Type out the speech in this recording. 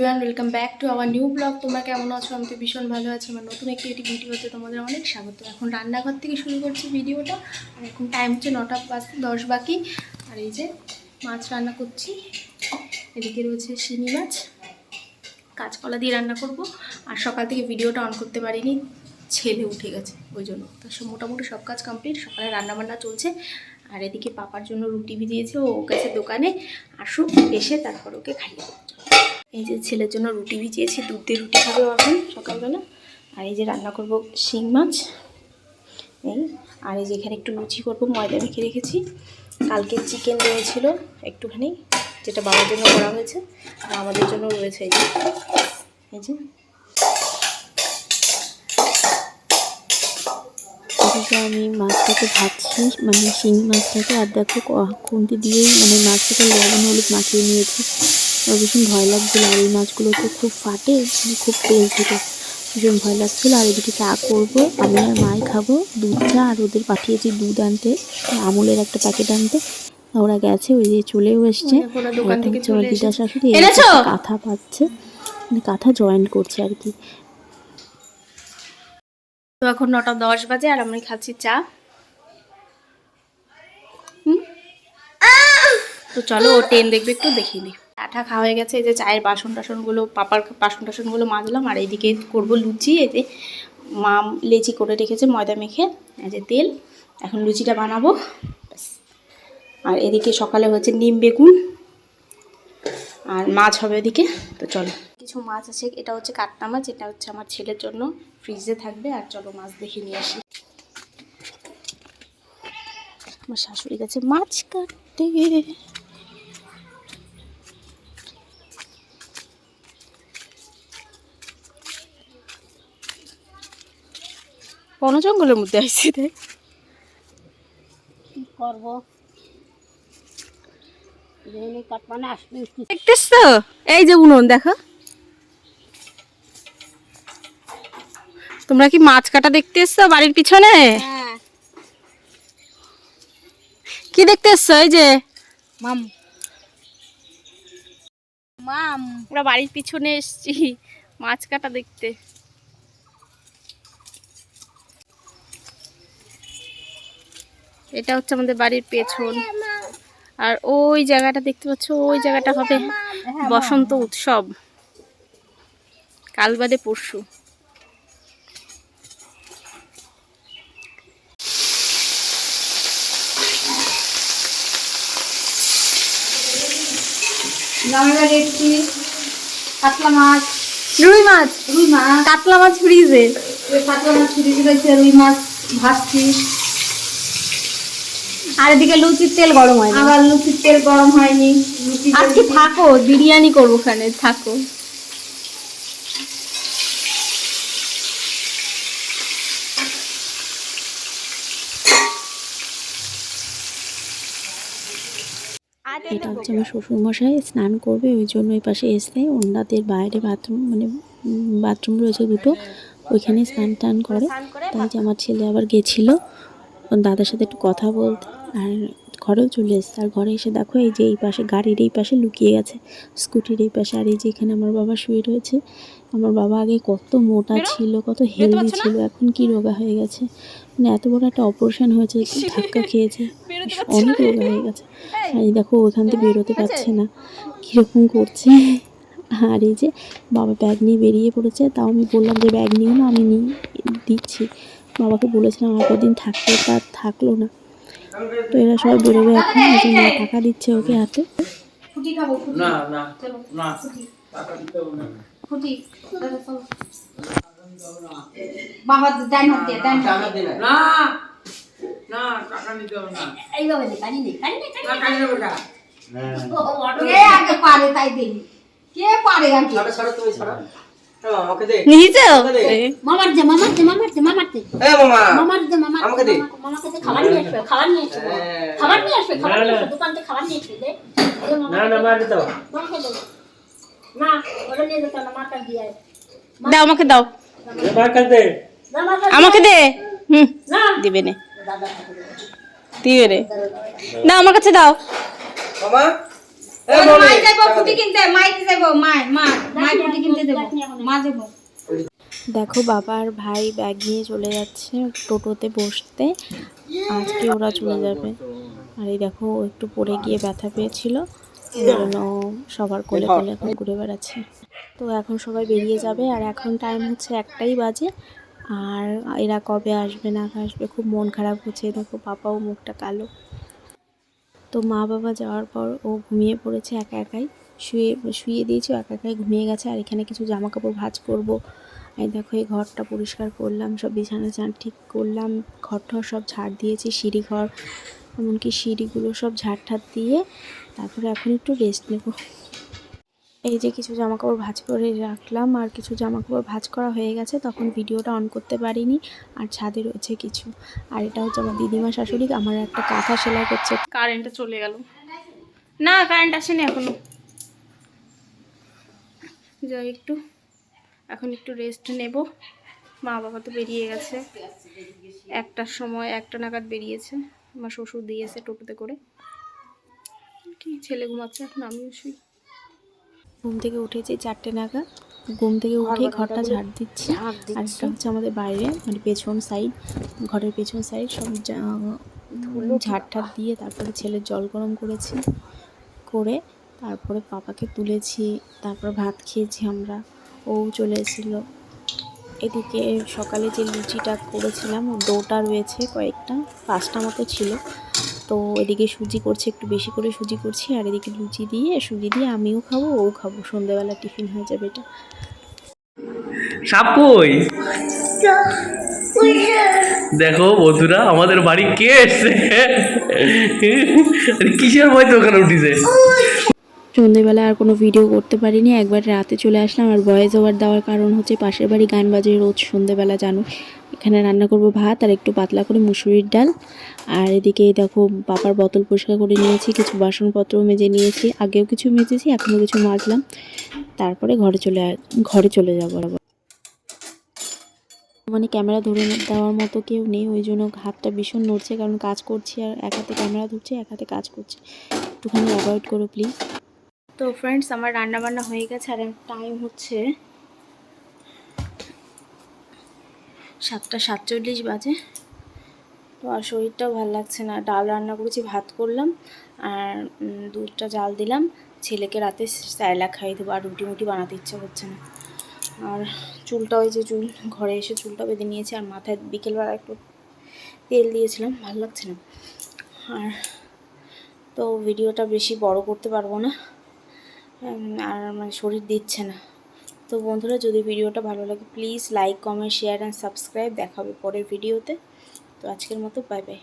Everyone welcome back to our new blog তোমরা কেমন আছো? আমি তো ভীষণ ভালো আছি। আমার নতুন একটি একটি ভিডিওতে তোমাদের অনেক স্বাগত। এখন রান্নাঘর থেকে শুরু করছি ভিডিওটা। আর এখন টাইম হচ্ছে নটা পাঁচ দশ বাকি। আর এই যে মাছ রান্না করছি। এদিকে রয়েছে শিঙি মাছ। কাঁচকলা দিয়ে রান্না করব। আর সকাল থেকে ভিডিওটা অন করতে পারিনি। ছেলে উঠে গেছে, ওই জন্য। তো সব মোটামুটি সব কাজ কমপ্লিট সকালে রান্নাবান্না চলছে। আর এদিকে পাপার জন্য রুটি ভিজিয়েছে, ও গেছে দোকানে। আসুক, এসে তারপর ওকে খাইয়ে এই যে ছেলের জন্য রুটি ভিজিয়েছি, দুধ দিয়ে রুটি খাবে এখন সকালবেলা। আর এই যে রান্না করব শিং মাছ, এই, আর এই যে এখানে একটু লুচি করব, ময়দা মেখে রেখেছি। কালকে চিকেন রয়েছিল একটুখানি, যেটা বাবার জন্য করা হয়েছে, আর আমাদের জন্য রয়েছে এই যে এই যে। আমি মাছটাকে ভাজছি মানে শিঙি মাছটাকে, আর দেখো খুন্তি দিয়েই মানে মাছটাকে লবণ হলুদ মাখিয়ে নিয়েছি। ভীষণ ভয় লাগছিল আর এই মাছগুলো তো খুব ফাটে মানে খুব তেল ছিল ভীষণ ভয় লাগছিল। আর এদিকে চা করব আমি আর মাই খাব। দুধ চা আর ওদের পাঠিয়েছি দুধ আনতে আমুলের একটা প্যাকেট আনতে। ওরা গেছে ওই যে চলেও এসছে। থেকে দিদা শাশুড়ি কাঁথা পাচ্ছে। মানে কাঁথা জয়েন করছে আর কি। তো এখন নটা দশ বাজে আর আমি খাচ্ছি চা? তো চলো ও ট্রেন দেখবে একটু দেখিয়ে চাটা খাওয়া হয়ে গেছে, এই যে চায়ের বাসন টাসনগুলো, পাপার বাসন টাসনগুলো মাজলাম, আর এইদিকে করব লুচি যে মা লেচি করে রেখেছে ময়দা মেখে যে তেল, এখন লুচিটা বানাবো আর এদিকে সকালে হচ্ছে নিম বেগুন, আর মাছ হবে ওদিকে তো চলো। কিছু মাছ আছে, এটা হচ্ছে কাতলা মাছ, এটা হচ্ছে আমার ছেলের জন্য, ফ্রিজে থাকবে, আর চলো মাছ দেখে নিয়ে আসি। আমার শাশুড়ি কাছে মাছ কাটতে। বন জঙ্গলের মধ্যে আসছি রে দেখতেছ? এই যে উনুন দেখো। তোমরা কি মাছ কাটা দেখতে এসছো বাড়ির পিছনে? হ্যাঁ। কি দেখতে এসছো এই যে? মাম। মাম। আমরা বাড়ির পিছনে এসছি মাছ কাটা দেখতে। এটা হচ্ছে আমাদের বাড়ির পেছন। আর ওই জায়গাটা দেখতে পাচ্ছ ওই জায়গাটা হবে বসন্ত উৎসব। কাল বাদে পরশু। আমরা দেখছি কাতলা মাছ। রুই মাছ। রুই মাছ। কাতলা মাছ ফ্রিজে। কাতলা মাছ ছুটি রয়েছে রুই মাছ ভাজছি আর এদিকে লুচির তেল গরম হয় আবার লুচির তেল গরম হয়নি। আজকে থাকো বিরিয়ানি করব ওখানে থাকো। এটা হচ্ছে আমার শ্বশুরমশাই স্নান করবে ওই জন্য ওই পাশে এসে ওনাদের বাইরে বাথরুম মানে বাথরুম রয়েছে দুটো ওইখানে স্নান টান করে। তাই যে আমার ছেলে আবার গেছিল। দাদার সাথে একটু কথা বলতে। আর ঘরেও চলে এসছে। আর ঘরে এসে দেখো এই যে এই পাশে গাড়ির এই পাশে লুকিয়ে গেছে স্কুটির এই পাশে। আর এই যে এখানে আমার বাবা শুয়ে রয়েছে। আমার বাবা আগে কত মোটা ছিল কত হেলদি ছিল এখন কি রোগা হয়ে গেছে? মানে এত বড় একটা অপারেশন হয়েছে ধাক্কা খেয়েছে। অনেক রোগা হয়ে গেছে। আর এই দেখো ওখান থেকে বেরোতে পারছে। না। কীরকম করছে? আর এই যে বাবা ব্যাগ নিয়ে বেরিয়ে পড়েছে। তাও আমি বললাম যে ব্যাগ নিও না আমি নিয়ে দিচ্ছি। বাবাকে বলেছিলাম আর কদিন থাকতে তার থাকল না। তো এরা সবাই বেরোবে এখন যে মা টাকা দিচ্ছে ওকে হাতে। কে পারে দেই কে দাও। আমাকে দাও। আমাকে দে। হুম না। দিবে নে। দিবে রে না আমার কাছে দাও। মামা? মাই যাইবো ফুটি কিনতে মাই যাইবো? মাই মা মা মায়ের কিনতে দেবো মা দেবো দেখো বাবার ভাই ব্যাগ নিয়ে চলে যাচ্ছে টোটোতে বসতে। আজকে ওরা চলে যাবে। আর এই দেখো একটু পড়ে গিয়ে ব্যথা পেয়েছিল। জন্য সবার কোলে কোলে এখন ঘুরে বেড়াচ্ছে। তো এখন সবাই বেরিয়ে যাবে আর এখন টাইম হচ্ছে একটাই বাজে। আর এরা কবে আসবে না আসবে খুব মন খারাপ হচ্ছে। দেখো পাপাও মুখটা কালো। তো মা বাবা যাওয়ার পর ও ঘুমিয়ে পড়েছে একা একাই। শুয়ে শুয়ে দিয়েছি একা একাই ঘুমিয়ে গেছে। আর এখানে কিছু জামা কাপড় ভাজ করব। আমি দেখো, এই ঘরটা পরিষ্কার করলাম, সব বিছানা চান ঠিক করলাম ঘর ঠর সব ঝাড় দিয়েছি সিঁড়ি ঘর এমনকি সিঁড়িগুলো সব ঝাড় ঠাড় দিয়ে তারপরে এখন একটু রেস্ট নেব। এই যে কিছু জামা কাপড় ভাঁজ করে রাখলাম আর কিছু জামা কাপড় ভাঁজ করা হয়ে গেছে, তখন ভিডিওটা অন করতে পারিনি। আর ছাদে রয়েছে কিছু। আর এটা হচ্ছে আমার দিদিমা শাশুড়ি, আমার একটা কাঁথা সেলাই করছে। কারেন্টটা চলে গেল। না কারেন্ট আসেনি এখনও। যাই একটু, এখন একটু রেস্ট নেব। মা বাবা তো বেরিয়ে গেছে। একটার সময় একটা নাগাদ বেরিয়েছে। আমার শ্বশুর দিয়েছে টোটোতে করে। ছেলে ঘুমাচ্ছে? এখন আমিও শুই। ঘুম থেকে উঠেছি চারটে নাগাদ। ঘুম থেকে উঠে ঘরটা ঝাড় দিচ্ছি। আর এটা হচ্ছে আমাদের বাইরে মানে পেছন সাইড ঘরের পেছন সাইড সব ঝাড় ঠাড় দিয়ে তারপরে ছেলের জল গরম করেছি করে তারপরে পাপাকে তুলেছি তারপর ভাত খেয়েছি আমরা। ও চলে এসেছিল। এদিকে সকালে যে লুচিটা করেছিলাম ও ডোটা রয়েছে কয়েকটা পাঁচটা মতো ছিল। তো এদিকে সুজি করছে একটু বেশি করে সুজি করছি আর এদিকে লুচি দিয়ে সুজি দিয়ে আমিও খাব ও খাব। সন্ধ্যাবেলা টিফিন হয়ে যাবে এটা। সাপ কই? দেখো বন্ধুরা আমাদের বাড়ি কে এসছে? কিসের ভয় তো ওখানে উঠিছে? সন্ধেবেলা আর কোনো ভিডিও করতে পারিনি একবার রাতে চলে আসলাম আর ভয়েস ওভার দেওয়ার কারণ হচ্ছে পাশের বাড়ি গান বাজে রোজ সন্ধেবেলা জানো? এখানে রান্না করব ভাত আর একটু পাতলা করে মুসুরির ডাল। আর এদিকে দেখো পাপার বোতল পরিষ্কার করে নিয়েছি, কিছু বাসনপত্র মেজে নিয়েছি, আগেও কিছু মেজেছি, এখনও কিছু মাজলাম। তারপরে ঘরে চলে ঘরে চলে যাব। মানে ক্যামেরা ধরে দেওয়ার মতো কেউ নেই, ওই জন্য হাতটা ভীষণ নড়ছে, কারণ কাজ করছি আর এক হাতে ক্যামেরা ধরছে, এক হাতে কাজ করছি। একটুখানি অ্যাভয়েড করো প্লিজ তো ফ্রেন্ডস আমার রান্না বান্না হয়ে গেছে, আর টাইম হচ্ছে সাতটা সাতচল্লিশ বাজে। তো আর শরীরটাও ভালো লাগছে না। ডাল রান্না করেছি, ভাত করলাম আর দুধটা জাল দিলাম। ছেলেকে রাতে স্যালা খাইয়ে দেবো আর রুটি মুটি বানাতে ইচ্ছা হচ্ছে না। আর চুলটা ওই যে চুল, ঘরে এসে চুলটা বেঁধে নিয়েছি আর মাথায় বিকেলবেলা একটু তেল দিয়েছিলাম, ভালো লাগছে না। আর তো ভিডিওটা বেশি বড় করতে পারব না। আর মানে শরীর দিচ্ছে না। তো বন্ধুরা, যদি ভিডিওটা ভালো লাগে please like comment share and subscribe দেখাবে পরের ভিডিওতে। তো আজকের মতো বাই বাই